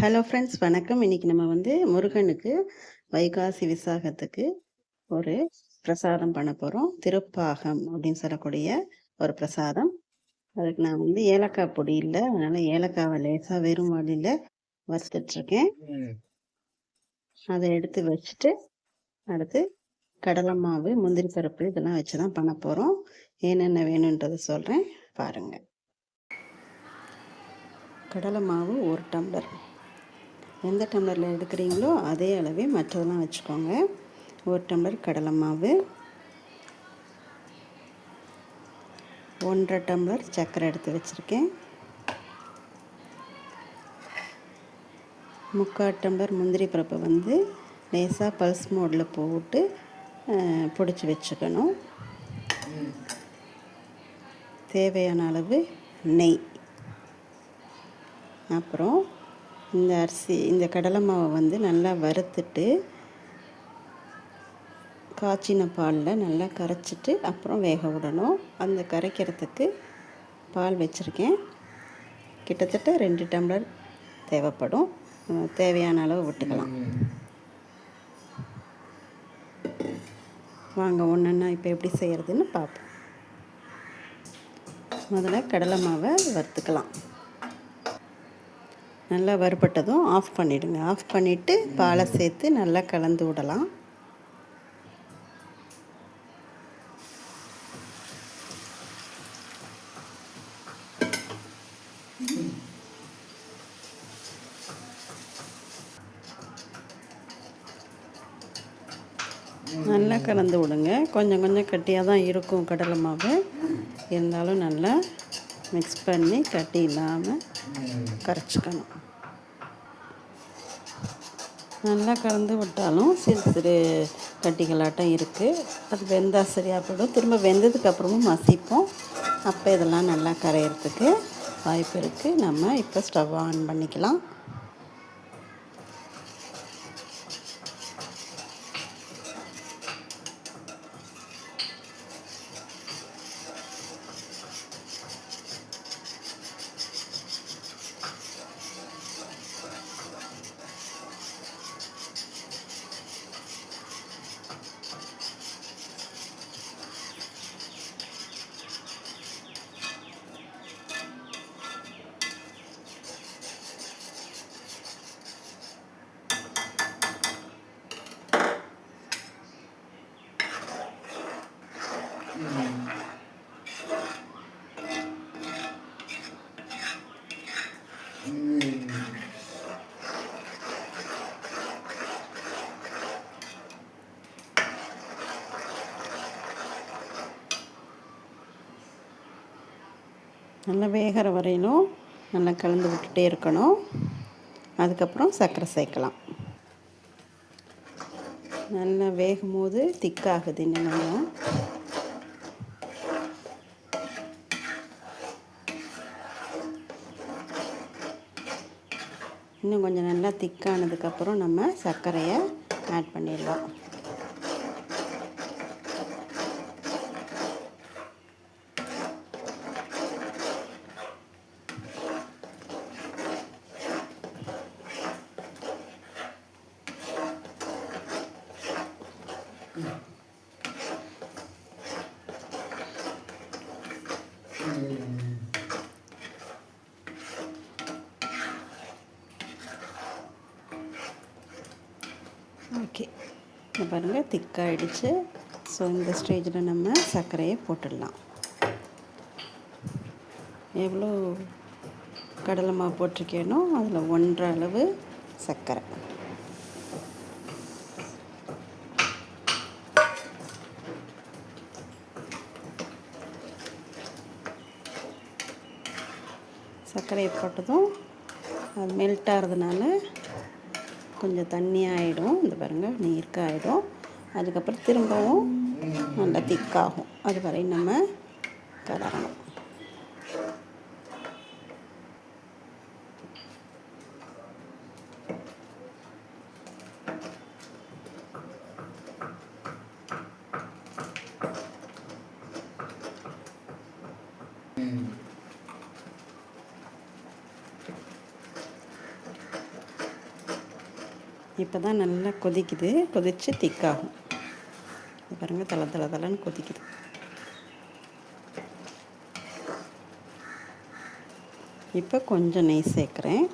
Hello friends வணக்கம். இன்னைக்கு நம்ம வந்து முருகனுக்கு வைகாசி விசாகத்துக்கு ஒரு பிரசாதம் பண்ண போகிறோம் திருப்பாகம் அப்படின்னு சொல்லக்கூடிய ஒரு பிரசாதம். அதுக்கு நான் வந்து ஏலக்காய் பொடி இல்லை அதனால ஏலக்காவை லேசாக வெறும் வழியில் வறுத்துட்ருக்கேன். அதை எடுத்து வச்சுட்டு, அடுத்து கடலை மாவு, முந்திரி பருப்பு இதெல்லாம் வச்சு தான் பண்ண போகிறோம் என்னென்ன வேணுன்றதை சொல்கிறேன் பாருங்கள் கடலை மாவு ஒரு டம்ளர். எந்த டம்ளரில் எடுக்கிறீங்களோ அதே அளவே மற்றதெல்லாம் வச்சுக்கோங்க. ஒரு டம்ளர் கடலை மாவு. 1 1/2 டம்ளர் சர்க்கரை எடுத்து வச்சுருக்கேன். 3/4 டம்ளர் முந்திரி பருப்பை வந்து லேசாக பல்ஸ் மோடில் போட்டு பிடிச்சி வச்சுக்கணும். தேவையான அளவு நெய். அப்புறம் இந்த அரிசி இந்த கடலை மாவை வந்து நல்லா வறுத்துட்டு காய்ச்சின பாலில் நல்லா கரைச்சிட்டு அப்புறம் வேக விடணும். அந்த கரைக்கிறதுக்கு பால் வச்சுருக்கேன். கிட்டத்தட்ட ரெண்டு டம்ளர் தேவைப்படும். தேவையான அளவு விட்டுக்கலாம். வாங்க ஒன்றுன்னா இப்போ எப்படி செய்கிறதுன்னு பார்ப்போம். முதல்ல கடலை மாவை வறுத்துக்கலாம். நல்லா வறுபட்டதும் ஆஃப் பண்ணிவிடுங்க ஆஃப் பண்ணிவிட்டு பாலை சேர்த்து நல்லா கலந்து விடலாம். நல்லா கலந்து விடுங்க. கொஞ்சம் கொஞ்சம் கட்டியாக தான் இருக்கும் கடலை மாவு. இருந்தாலும் நல்லா மிக்ஸ் பண்ணி கட்டி இல்லாமல் கரைச்சிக்கணும் நல்லா கலந்து விட்டாலும் சிறு சிறு கட்டிகளாட்டம் இருக்குது அது வெந்தா சரியாக போயிடும். திரும்ப வெந்ததுக்கப்புறமும் மசிப்போம். அப்போ இதெல்லாம் நல்லா கரையிறதுக்கு வாய்ப்பு இருக்குது நம்ம இப்போ ஸ்டவ் ஆன் பண்ணிக்கலாம். நல்லா வேகிற வரையிலும் நல்லா கலந்து விட்டுட்டே இருக்கணும். அதுக்கப்புறம் சர்க்கரை சேர்க்கலாம். நல்லா வேகும்போது திக்காகுது இன்னும் இன்னும் கொஞ்சம் நல்லா திக்கானதுக்கப்புறம் நம்ம சர்க்கரையை ஆட் பண்ணிடலாம். ஓகே. இப்போ பாருங்கள் திக்காயிடுச்சு. ஸோ இந்த ஸ்டேஜில் நம்ம சர்க்கரையை போட்டுடலாம். எவ்வளோ கடலை மாவு போட்டிருக்கேனோ அதில் 1 1/2 அளவு சர்க்கரை. சர்க்கரையை போட்டதும் அது மெல்ட் ஆகிறதுனால கொஞ்சம் தண்ணியாயிடும். இந்த பாருங்க நீர்க்காயிடும். அதுக்கப்புறம் திரும்பவும் நல்லா திக்காகும். அது வரை நம்ம கலரணும் இப்போ தான் நல்லா கொதிக்குது. கொதித்து திக்காகும் இது பாருங்கள் தலை தலை தலைன்னு கொதிக்குது. இப்போ கொஞ்சம் நெய் சேர்க்குறேன்.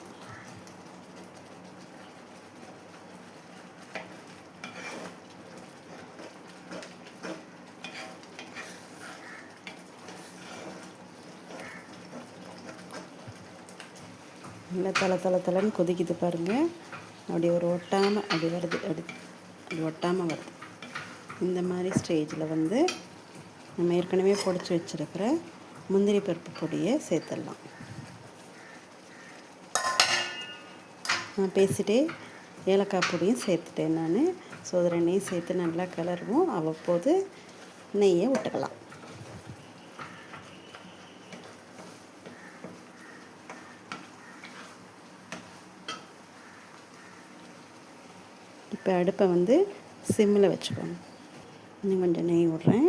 நல்லா தலை தலை தலைன்னு கொதிக்குது பாருங்கள் அப்படி ஒரு ஒட்டாமல் அப்படி வருது அப்படி அப்படி ஒட்டாமல் வருது இந்த மாதிரி ஸ்டேஜில் வந்து நம்ம ஏற்கனவே பொடிச்சு வச்சுருக்கிற முந்திரி பருப்பு பொடியை சேர்த்துடலாம். நான் பேசிட்டே ஏலக்காய் பொடியும் சேர்த்துட்டேன் நான். ஸோ அது சேர்த்து நல்லா கலருவோம் அவ்வப்போது நெய்யை விட்டுக்கலாம் இப்போ அடுப்பை வந்து சிம்மில் வச்சுக்கோங்க. இன்னும் கொஞ்சம் நெய் விட்றேன்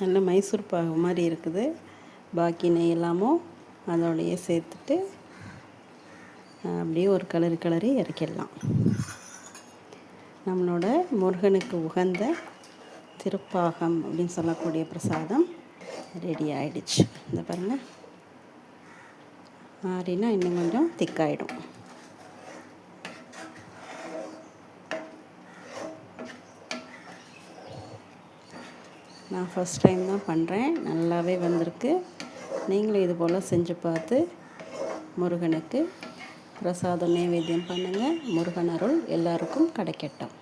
நல்ல மைசூர் பாகு மாதிரி இருக்குது. பாக்கி நெய் எல்லாமும் அதோடையே சேர்த்துட்டு அப்படியே ஒரு கலரு கலரி இறக்கிடலாம். நம்மளோட முருகனுக்கு உகந்த திருப்பாகம் அப்படின்னு சொல்லக்கூடிய பிரசாதம் ரெடி ஆகிடுச்சு இந்த பாருங்கள் ஆறினா இன்னும் கொஞ்சம் திக்காயிடும். நான் ஃபஸ்ட் டைம் தான் பண்ணுறேன் நல்லாவே வந்திருக்கு. நீங்களும் இது போல் செஞ்சு பார்த்து முருகனுக்கு பிரசாதம் நைவேத்தியம் பண்ணுங்கள் முருகன் அருள் எல்லாருக்கும் கிடைக்கட்டும்.